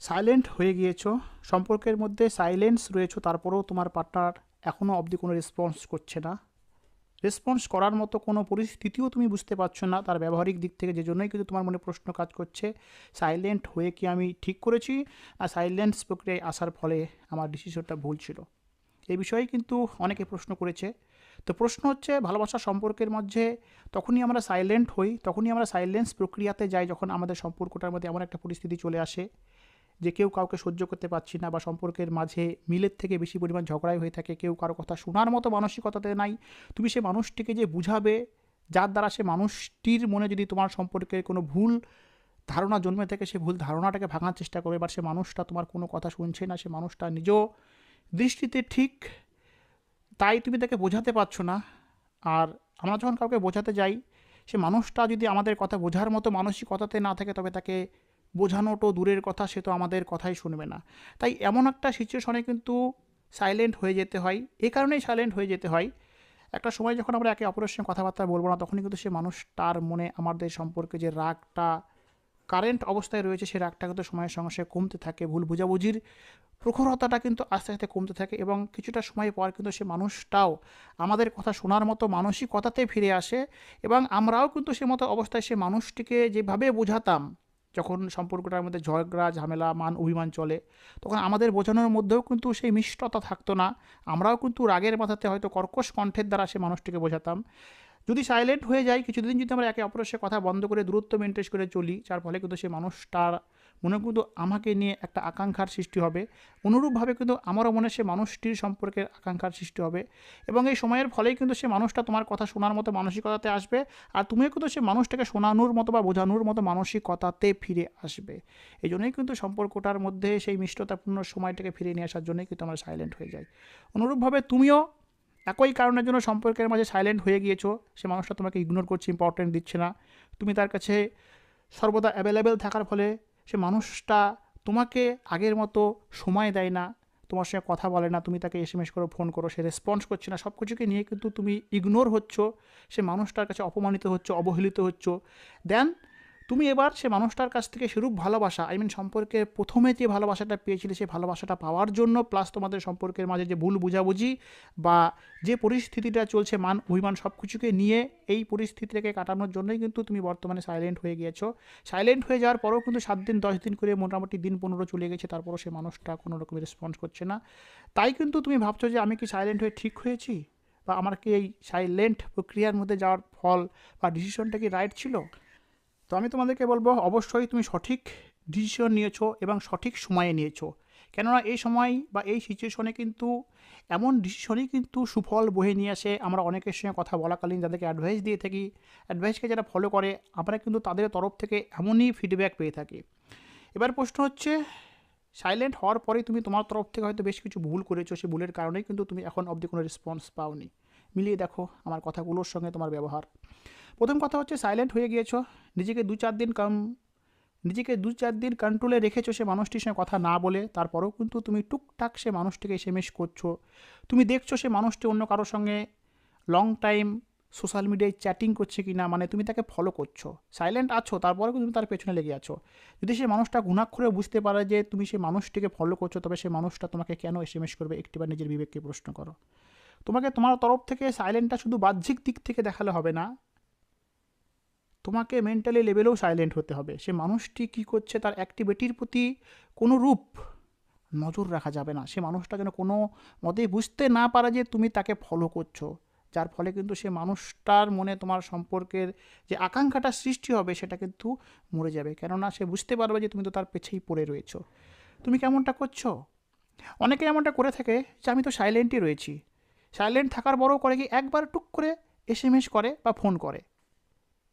Silent হয়ে গিয়েছো, সম্পর্কের মধ্যে সাইলেন্স রয়েছো, তারপরেও তোমার পার্টনার এখনও অবধি কোনো রেসপন্স করছে না। রেসপন্স করার মতো কোনো পরিস্থিতিও তুমি বুঝতে পারছ না তার ব্যবহারিক দিক থেকে, যে জন্যই কিন্তু তোমার মনে প্রশ্ন কাজ করছে। সাইলেন্ট হয়ে কি আমি ঠিক করেছি? আর সাইলেন্স প্রক্রিয়ায় আসার ফলে আমার ডিসিশনটা ভুল ছিল। এই বিষয়ে কিন্তু অনেকে প্রশ্ন করেছে। তো প্রশ্ন হচ্ছে, ভালোবাসা সম্পর্কের মধ্যে তখনই আমরা সাইলেন্ট হই, তখনই আমরা সাইলেন্স প্রক্রিয়াতে যাই, যখন আমাদের সম্পর্কটার মধ্যে এমন একটা পরিস্থিতি চলে আসে। যে কেউ কাউকে সহ্য করতে পারছি না বা সম্পর্কের মাঝে মিলের থেকে বেশি পরিমাণ ঝগড়াই হয়ে থাকে, কেউ কারও কথা শোনার মতো মানসিকতাতে নাই। তুমি সে মানুষটিকে যে বুঝাবে, যার দ্বারা সে মানুষটির মনে যদি তোমার সম্পর্কে কোনো ভুল ধারণা জন্মে থেকে, সে ভুল ধারণাটাকে ভাঙার চেষ্টা করবে বা সে মানুষটা তোমার কোনো কথা শুনছে না, সে মানুষটা নিজ দৃষ্টিতে ঠিক তাই তুমি তাকে বোঝাতে পারছ না। আর আমরা যখন কাউকে বোঝাতে যাই, সে মানুষটা যদি আমাদের কথা বোঝার মতো মানসিকতাতে না থাকে, তবে তাকে বোঝানোটো দূরের কথা, সে তো আমাদের কথাই শুনবে না। তাই এমন একটা সিচুয়েশনে কিন্তু সাইলেন্ট হয়ে যেতে হয়। এ কারণেই সাইলেন্ট হয়ে যেতে হয়। একটা সময় যখন আমরা একে অপরের সঙ্গে কথাবার্তা বলব না, তখনই কিন্তু সে মানুষটার মনে, আমাদের সম্পর্কে যে রাগটা কারেন্ট অবস্থায় রয়েছে, সে রাগটা কিন্তু সময়ের সঙ্গে সঙ্গে কমতে থাকে। ভুল বুঝাবুঝির প্রখরতাটা কিন্তু আস্তে আস্তে কমতে থাকে এবং কিছুটা সময় পর কিন্তু সে মানুষটাও আমাদের কথা শোনার মতো মানসিকতাতে ফিরে আসে এবং আমরাও কিন্তু সে মতো অবস্থায় সে মানুষটিকে যেভাবে বোঝাতাম যখন সম্পর্কটার মধ্যে ঝগড়া, ঝামেলা, মান অভিমান চলে, তখন আমাদের বোঝানোর মধ্যেও কিন্তু সেই মিষ্টতা থাকতো না। আমরাও কিন্তু রাগের মাথাতে হয়তো কর্কশ কণ্ঠের দ্বারা সে মানুষটিকে বোঝাতাম। যদি সাইলেন্ট হয়ে যায়, কিছুদিন যদি আমরা একে অপরের সাথে কথা বন্ধ করে দূরত্ব মেনটেন করে চলি, যার ফলে কিন্তু সেই মানুষটার মনে কিন্তু আমাকে নিয়ে একটা আকাঙ্ক্ষার সৃষ্টি হবে। অনুরূপভাবে কিন্তু আমারও মনে সে মানুষটির সম্পর্কে আকাঙ্ক্ষার সৃষ্টি হবে। এবং এই সময়ের ফলেই কিন্তু সে মানুষটা তোমার কথা শোনার মতো মানসিকতাতে আসবে আর তুমিও কিন্তু সে মানুষটাকে শোনানোর মতো বা বোঝানোর মতো মানসিকতাতে ফিরে আসবে। এই জন্যই কিন্তু সম্পর্কটার মধ্যে সেই মিষ্টতাপূর্ণ সময়টাকে ফিরে নিয়ে আসার জন্যই কিন্তু আমরা সাইলেন্ট হয়ে যাই। অনুরূপভাবে তুমিও একই কারণের জন্য সম্পর্কের মাঝে সাইলেন্ট হয়ে গিয়েছো। সে মানুষটা তোমাকে ইগনোর করছে ইম্পর্টেন্ট দিচ্ছে না। তুমি তার কাছে সর্বদা অ্যাভেলেবেল থাকার ফলে সে মানুষটা তোমাকে আগের মতো সময় দেয় না, তোমার সঙ্গে কথা বলে না, তুমি তাকে এস এম এস করো ফোন করো, সে রেসপন্স করছে না সব কিছুকে নিয়ে কিন্তু তুমি ইগনোর হচ্ছ, সে মানুষটার কাছে অপমানিত হচ্ছ, অবহেলিত হচ্ছ। দেন তুমি এবার সে মানুষটার কাছ থেকে সেরূপ ভালোবাসা আই মিন সম্পর্কে প্রথমে যে ভালোবাসাটা পেয়েছিলে সেই ভালোবাসাটা পাওয়ার জন্য প্লাস তোমাদের সম্পর্কের মাঝে যে ভুল বুঝাবুঝি বা যে পরিস্থিতিটা চলছে, মান, অভিমান সব কিছুকে নিয়ে এই পরিস্থিতিটাকে কাটানোর জন্যই কিন্তু তুমি বর্তমানে সাইলেন্ট হয়ে গিয়েছো। সাইলেন্ট হয়ে যাওয়ার পরেও কিন্তু সাত দিন, দশ দিন করে মোটামুটি দিন পনেরো চলে গেছে, তারপরও সে মানুষটা কোনো রকমের রেসপন্স করছে না। তাই কিন্তু তুমি ভাবছ যে আমি কি সাইলেন্ট হয়ে ঠিক হয়েছি? বা আমার কি এই সাইলেন্ট প্রক্রিয়ার মধ্যে যাওয়ার ফল বা ডিসিশনটা কি রাইট ছিল? তো আমি তোমাদেরকে বলব, অবশ্যই তুমি সঠিক ডিসিশন নিয়েছো এবং সঠিক সময়ে নিয়েছো। কেননা এই সময় বা এই সিচুয়েশনে কিন্তু এমন ডিসিশনই কিন্তু সুফল বয়ে নিয়ে আসে। আমরা অনেকের সঙ্গে কথা বলাকালীন যাদেরকে অ্যাডভাইস দিয়ে থাকি অ্যাডভাইসকে যারা ফলো করে, আমরা কিন্তু তাদের তরফ থেকে এমনই ফিডব্যাক পেয়ে থাকি। এবার প্রশ্ন হচ্ছে সাইলেন্ট হওয়ার পরে তুমি তোমার তরফ থেকে হয়তো বেশ কিছু ভুল করেছ, সেই ভুলের কারণেই কিন্তু তুমি এখন অবধি কোনো রেসপন্স পাওনি। মিলিয়ে দেখো আমার কথাগুলোর সঙ্গে তোমার ব্যবহার। প্রথম কথা হচ্ছে সাইলেন্ট হয়ে গিয়েছো। নিজেকে দু চার দিন কম নিজেকে দু চার দিন কন্ট্রোলে রেখেছো সে মানুষটির সঙ্গে কথা না বলে। তারপরেও কিন্তু তুমি টুকটাক সে মানুষটিকে এসএমএস করছ। তুমি দেখছ সে মানুষটি অন্য কারোর সঙ্গে লং টাইম সোশ্যাল মিডিয়ায় চ্যাটিং করছে কি না মানে তুমি তাকে ফলো করছ। সাইলেন্ট আছো, তারপরেও তুমি তার পেছনে লেগে আছো। যদি সে মানুষটা গুণাক্ষরে বুঝতে পারে যে তুমি সেই মানুষটিকে ফলো করছ, তবে সেই মানুষটা তোমাকে কেন এসএমএস করবে? একটিবার নিজের বিবেককে প্রশ্ন করো। তোমাকে তোমার তরফ থেকে সাইলেন্টটা শুধু বাহ্যিক দিক থেকে দেখালে হবে না। তোমাকে মেন্টালি লেভেলেও সাইলেন্ট হতে হবে। সে মানুষটি কী করছে, তার অ্যাক্টিভিটির প্রতি কোনো রূপ নজর রাখা যাবে না। সে মানুষটা যেন কোনো মতেই বুঝতে না পারে যে তুমি তাকে ফলো করছ। যার ফলে কিন্তু সে মানুষটার মনে তোমার সম্পর্কের যে আকাঙ্ক্ষাটা সৃষ্টি হবে, সেটা কিন্তু মরে যাবে। কেননা সে বুঝতে পারবে যে তুমি তো তার পেছেই পড়ে রয়েছো। তুমি কেমনটা করছ? অনেকে এমনটা করে থাকে যে আমি তো সাইলেন্টই রয়েছি। সাইলেন্ট থাকার বড়ও করে কি একবার টুক করে এস করে বা ফোন করে।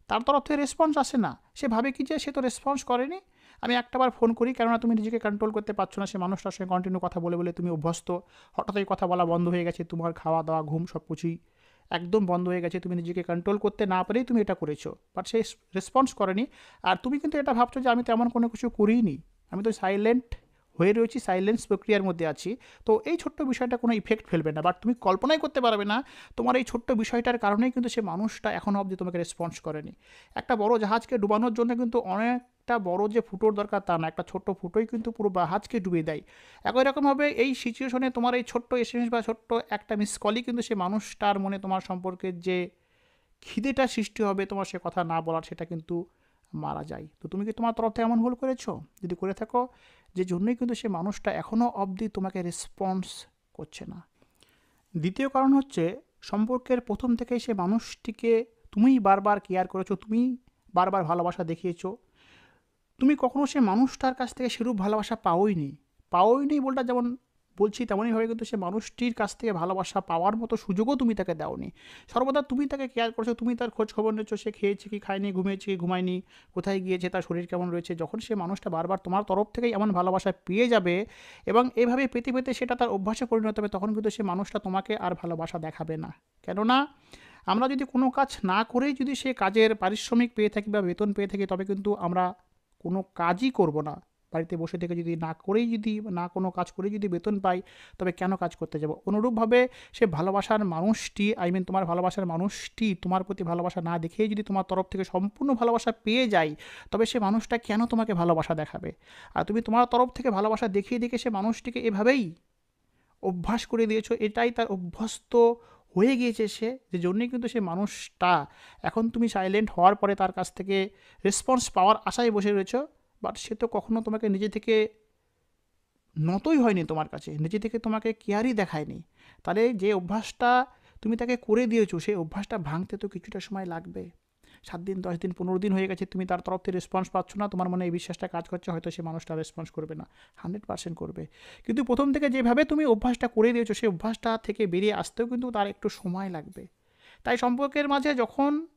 তার তরফ থেকে রেসপন্স আসে না। সে ভাবে কি যে সে তো রেসপন্স করেনি। আমি একটাবার ফোন করি, কেননা তুমি নিজেকে কন্ট্রোল করতে পারছ না। সে মানুষটার সঙ্গে কন্টিনিউ কথা বলে বলে তুমি অভ্যস্ত। হঠাৎই কথা বলা বন্ধ হয়ে গেছে, তোমার খাওয়া দাওয়া, ঘুম সব কিছুই একদম বন্ধ হয়ে গেছে। তুমি নিজেকে কন্ট্রোল করতে না পেরেই তুমি এটা করেছ। বাট সে রেসপন্স করেনি। আর তুমি কিন্তু এটা ভাবছ যে আমি তেমন কোনো কিছু করিনি। আমি তো সাইলেন্ট হয়ে রয়েছি সাইলেন্স প্রক্রিয়ার মধ্যে আছি। তো এই ছোট্ট বিষয়টা কোনো ইফেক্ট ফেলবে না বাট তুমি কল্পনাই করতে পারবে না, তোমার এই ছোট্ট বিষয়টার কারণেই কিন্তু সে মানুষটা এখনও অবধি তোমাকে রেসপন্স করেনি। একটা বড় জাহাজকে ডুবানোর জন্য কিন্তু অনেকটা বড় যে ফুটোর দরকার তা না, একটা ছোট্ট ফুটোই কিন্তু পুরো জাহাজকে ডুবে দেয়। একই রকমভাবে এই সিচুয়েশনে তোমার এই ছোট্ট এসএমএস বা ছোট্ট একটা মিস কলই কিন্তু সে মানুষটার মনে তোমার সম্পর্কে যে খিদেটা সৃষ্টি হবে, তোমার সে কথা না বলার সেটা কিন্তু মারা যায়। তো তুমি কি তোমার তরফ থেকে এমন ভুল করেছ? যদি করে থাকো, যে জন্যই কিন্তু সে মানুষটা এখনও অবধি তোমাকে রেসপন্স করছে না। দ্বিতীয় কারণ হচ্ছে, সম্পর্কের প্রথম থেকেই সে মানুষটিকে তুমিই বারবার কেয়ার করেছ, তুমি বারবার ভালোবাসা দেখিয়েছো। তুমি কখনো সে মানুষটার কাছ থেকে সেরূপ ভালোবাসা পাওই নি পাওই নি বলটা যেমন বলছি তেমনইভাবে কিন্তু সে মানুষটির কাছ থেকে ভালোবাসা পাওয়ার মতো সুযোগও তুমি তাকে দাওনি। সর্বদা তুমি তাকে কেয়ার করছ, তুমি তার খোঁজ খবর নিচ্ছ, সে খেয়েছে কি খায়নি, ঘুমিয়েছে কি ঘুমায়নি, কোথায় গিয়েছে, তার শরীর কেমন রয়েছে, যখন সে মানুষটা বারবার তোমার তরফ থেকেই এমন ভালোবাসা পেয়ে যাবে এবং এভাবে পেতে পেতে সেটা তার অভ্যাসে পরিণত হবে, তখন কিন্তু সে মানুষটা তোমাকে আর ভালোবাসা দেখাবে না। কেননা, আমরা যদি কোনো কাজ না করেই যদি সে কাজের পারিশ্রমিক পেয়ে থাকি বা বেতন পেয়ে থাকি, তবে কিন্তু আমরা কোনো কাজই করব না। বাড়িতে বসে থেকে যদি না করেই যদি না কোনো কাজ করে যদি বেতন পাই, তবে কেন কাজ করতে যাব? অনুরূপভাবে সে ভালোবাসার মানুষটি আই মিন তোমার ভালোবাসার মানুষটি তোমার প্রতি ভালোবাসা না দেখেই যদি তোমার তরফ থেকে সম্পূর্ণ ভালোবাসা পেয়ে যায়, তবে সে মানুষটা কেন তোমাকে ভালোবাসা দেখাবে? আর তুমি তোমার তরফ থেকে ভালোবাসা দেখিয়ে দেখে সে মানুষটিকে এভাবেই অভ্যাস করে দিয়েছ, এটাই তার অভ্যস্ত হয়ে গিয়েছে সে, যে জন্যই কিন্তু সে মানুষটা। এখন তুমি সাইলেন্ট হওয়ার পরে তার কাছ থেকে রেসপন্স পাওয়ার আশায় বসে রয়েছো বাট সে তো কখনো তোমাকে নিজে থেকে নতই হয়নি তোমার কাছে, নিজে থেকে তোমাকে কেয়ারই দেখায়নি। তাহলে যে অভ্যাসটা তুমি তাকে করে দিয়েছ, সেই অভ্যাসটা ভাঙতে তো কিছুটা সময় লাগবে। সাত দিন, দশ দিন, পনেরো দিন হয়ে গেছে, তুমি তার তরফ থেকে রেসপন্স পাচ্ছ না, তোমার মনে এই বিশ্বাসটা কাজ করছে, হয়তো সে মানুষটা রেসপন্স করবে না, হান্ড্রেড পার্সেন্ট করবে। কিন্তু প্রথম থেকে যেভাবে তুমি অভ্যাসটা করে দিয়েছ, সেই অভ্যাসটা থেকে বেরিয়ে আসতেও কিন্তু তার একটু সময় লাগবে। তাই সম্পর্কের মাঝে যখন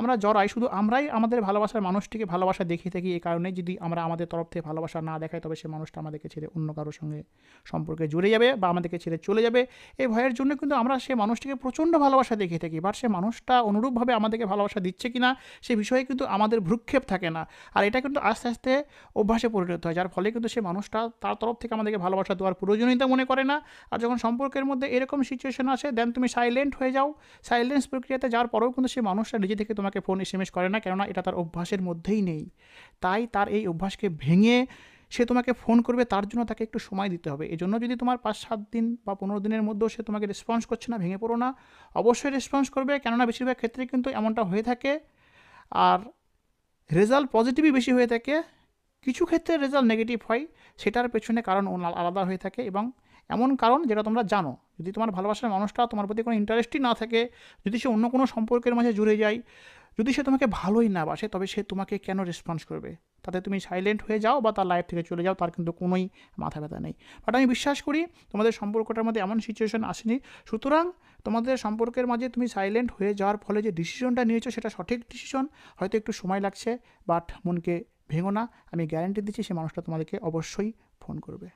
আমরা জড়াই, শুধু আমরাই আমাদের ভালোবাসার মানুষটিকে ভালোবাসা দেখিয়ে থাকি এই কারণে যদি আমরা আমাদের তরফ থেকে ভালোবাসা না দেখাই, তবে সে মানুষটা আমাদেরকে ছেড়ে অন্য কারোর সঙ্গে সম্পর্কে জুড়ে যাবে বা আমাদেরকে ছেড়ে চলে যাবে। এই ভয়ের জন্য কিন্তু আমরা সে মানুষটিকে প্রচণ্ড ভালোবাসা দেখিয়ে থাকি। বাট সে মানুষটা অনুরূপভাবে আমাদেরকে ভালোবাসা দিচ্ছে কি না সে বিষয়ে কিন্তু আমাদের ভ্রুক্ষেপ থাকে না। আর এটা কিন্তু আস্তে আস্তে অভ্যাসে পরিণত হয়, যার ফলে কিন্তু সে মানুষটা তার তরফ থেকে আমাদেরকে ভালোবাসা দেওয়ার প্রয়োজনীয়তা মনে করে না। আর যখন সম্পর্কের মধ্যে এরকম সিচুয়েশন আসে দেন তুমি সাইলেন্ট হয়ে যাও। সাইলেন্স প্রক্রিয়াতে যাওয়ার পরেও কিন্তু সে মানুষটা নিজে থেকে তোমাকে ফোন এস করে না, কেননা এটা তার অভ্যাসের মধ্যেই নেই। তাই তার এই অভ্যাসকে ভেঙে সে তোমাকে ফোন করবে, তার জন্য তাকে একটু সময় দিতে হবে। এই জন্য যদি তোমার পাঁচ, সাত দিন বা পনেরো দিনের মধ্যেও সে তোমাকে রেসপন্স করছে না, ভেঙে পড়ো না, অবশ্যই রেসপন্স করবে, কেননা বেশিরভাগ ক্ষেত্রে কিন্তু এমনটা হয়ে থাকে। আর রেজাল্ট পজিটিভই বেশি হয়ে থাকে। কিছু ক্ষেত্রে রেজাল্ট নেগেটিভ হয়, সেটার পেছনে কারণ আলাদা হয়ে থাকে এবং এমন কারণ যেটা তোমরা জানো। যদি তোমার ভালোবাসার মানুষটা তোমার প্রতি কোনো ইন্টারেস্টই না থাকে, যদি সে অন্য কোনো সম্পর্কের মাঝে জুড়ে যায় যদি সে তোমাকে ভালোই না বাসে, তবে সে তোমাকে কেন রেসপন্স করবে? তাতে তুমি সাইলেন্ট হয়ে যাও বা তার লাইফ থেকে চলে যাও, তার কিন্তু কোনোই মাথা ব্যথা নেই। বাট আমি বিশ্বাস করি তোমাদের সম্পর্কটার মধ্যে এমন সিচুয়েশন আসেনি। সুতরাং তোমাদের সম্পর্কের মাঝে তুমি সাইলেন্ট হয়ে যাওয়ার ফলে যে ডিসিশনটা নিয়েছো সেটা সঠিক ডিসিশন হয়তো একটু সময় লাগছে বাট মনকে ভেঙো না। আমি গ্যারান্টি দিচ্ছি সে মানুষটা তোমাদেরকে অবশ্যই ফোন করবে।